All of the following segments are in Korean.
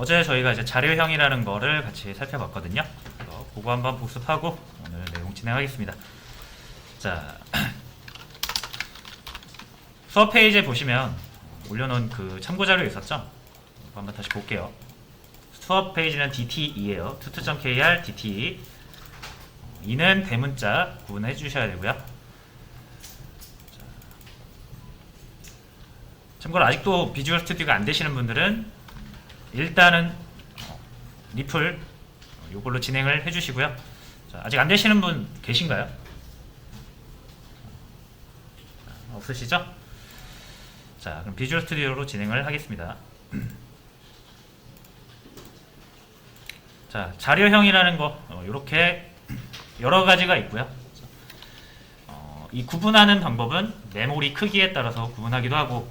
어제 저희가 이제 자료형이라는 거를 같이 살펴봤거든요. 그래서 그거 한번 복습하고 오늘 내용 진행하겠습니다. 자, 수업 페이지에 보시면 올려놓은 그 참고 자료 있었죠? 한번 다시 볼게요. 수업 페이지는 DT2예요. tutu.kr DT. 이는 대문자 구분해 주셔야 되고요. 자, 참고로 아직도 비주얼 스튜디오가 안 되시는 분들은 일단은 어, 리플 어, 요걸로 진행을 해주시고요. 자, 아직 안 되시는 분 계신가요? 자, 없으시죠? 자, 그럼 비주얼 스튜디오로 진행을 하겠습니다. 자, 자료형이라는 거 이렇게 여러 가지가 있고요. 어, 이 구분하는 방법은 메모리 크기에 따라서 구분하기도 하고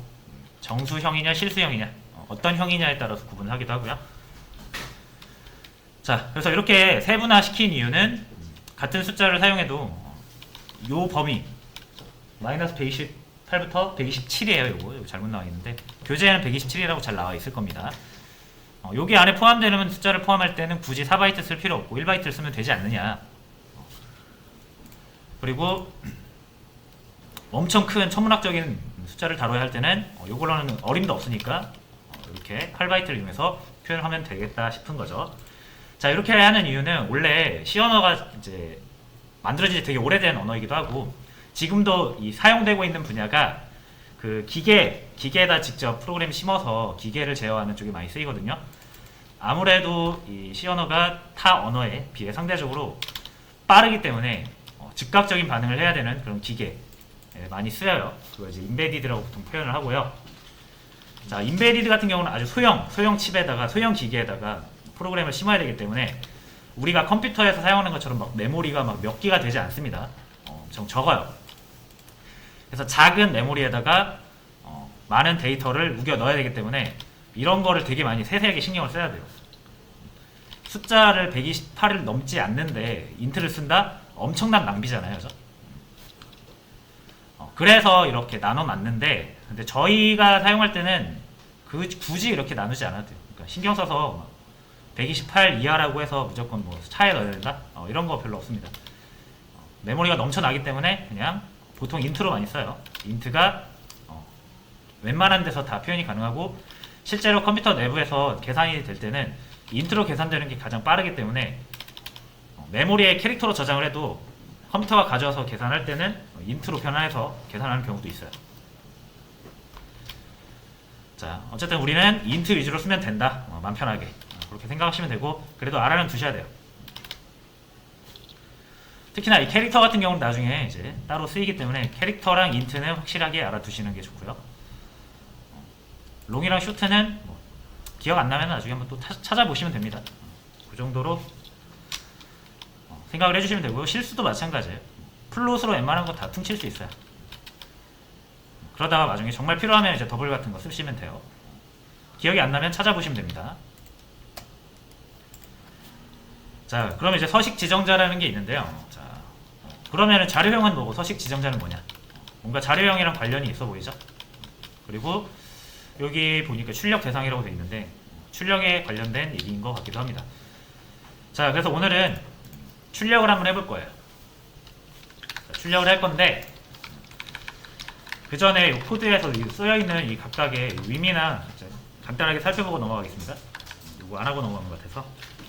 정수형이냐 실수형이냐 어, 어떤 형이냐에 따라서 구분하기도 하고요. 자, 그래서 이렇게 세분화 시킨 이유는 같은 숫자를 사용해도 어, 요 범위 마이너스 128부터 127이에요. 요거, 요거 잘못 나와 있는데 교재에는 127이라고 잘 나와 있을 겁니다. 어, 여기 안에 포함되는 숫자를 포함할 때는 굳이 4바이트 쓸 필요 없고 1바이트를 쓰면 되지 않느냐. 어, 그리고 엄청 큰 천문학적인 숫자를 다뤄야 할 때는 어, 요걸로는 어림도 없으니까 어, 이렇게 8바이트를 이용해서 표현을 하면 되겠다 싶은 거죠. 자 이렇게 하는 이유는 원래 C 언어가 이제 만들어진 지 되게 오래된 언어이기도 하고 지금도 이 사용되고 있는 분야가 그 기계 기계에다 직접 프로그램 심어서 기계를 제어하는 쪽이 많이 쓰이거든요. 아무래도 이 C 언어가 타 언어에 비해 상대적으로 빠르기 때문에 어, 즉각적인 반응을 해야 되는 그런 기계에 많이 쓰여요. 그걸 이제 인베디드라고 보통 표현을 하고요. 자, 인베디드 같은 경우는 아주 소형, 소형 칩에다가 소형 기계에다가 프로그램을 심어야 되기 때문에 우리가 컴퓨터에서 사용하는 것처럼 막 메모리가 막 몇 기가 되지 않습니다. 어, 엄청 적어요. 그래서 작은 메모리에다가 어, 많은 데이터를 우겨 넣어야 되기 때문에 이런 거를 되게 많이 세세하게 신경을 써야 돼요. 숫자를 128을 넘지 않는데 인트를 쓴다? 엄청난 낭비잖아요. 그죠? 어, 그래서 이렇게 나눠 놨는데 근데 저희가 사용할 때는 그 굳이 이렇게 나누지 않아도 돼요. 그러니까 신경 써서 막128 이하라고 해서 무조건 뭐 차에 넣어야 된다? 어, 이런 거 별로 없습니다. 어, 메모리가 넘쳐나기 때문에 그냥 보통 인트로 많이 써요. 인트가 어, 웬만한 데서 다 표현이 가능하고 실제로 컴퓨터 내부에서 계산이 될 때는 인트로 계산되는 게 가장 빠르기 때문에 어, 메모리에 캐릭터로 저장을 해도 컴퓨터가 가져와서 계산할 때는 어, 인트로 변환해서 계산하는 경우도 있어요. 자, 어쨌든 우리는 인트 위주로 쓰면 된다. 어, 맘 편하게. 어, 그렇게 생각하시면 되고, 그래도 알아는 두셔야 돼요. 특히나 이 캐릭터 같은 경우는 나중에 이제 따로 쓰이기 때문에 캐릭터랑 인트는 확실하게 알아두시는 게 좋고요. 어, 롱이랑 쇼트는 뭐 기억 안 나면 나중에 한번 또 타- 찾아보시면 됩니다. 어, 그 정도로 어, 생각을 해주시면 되고요. 실수도 마찬가지예요. 플롯으로 웬만한 거다 퉁칠 수 있어요. 그러다가 나중에 정말 필요하면 이제 더블 같은 거 쓰시면 돼요. 기억이 안 나면 찾아보시면 됩니다. 자, 그럼 이제 서식 지정자라는 게 있는데요. 자, 그러면은 자료형은 뭐고 서식 지정자는 뭐냐? 뭔가 자료형이랑 관련이 있어 보이죠? 그리고 여기 보니까 출력 대상이라고 돼 있는데 출력에 관련된 얘기인 것 같기도 합니다. 자, 그래서 오늘은 출력을 한번 해볼 거예요. 자, 출력을 할 건데 그 전에 이 코드에서 이 쓰여 있는 이 각각의 의미나 간단하게 살펴보고 넘어가겠습니다. 이거 안 하고 넘어간 것 같아서.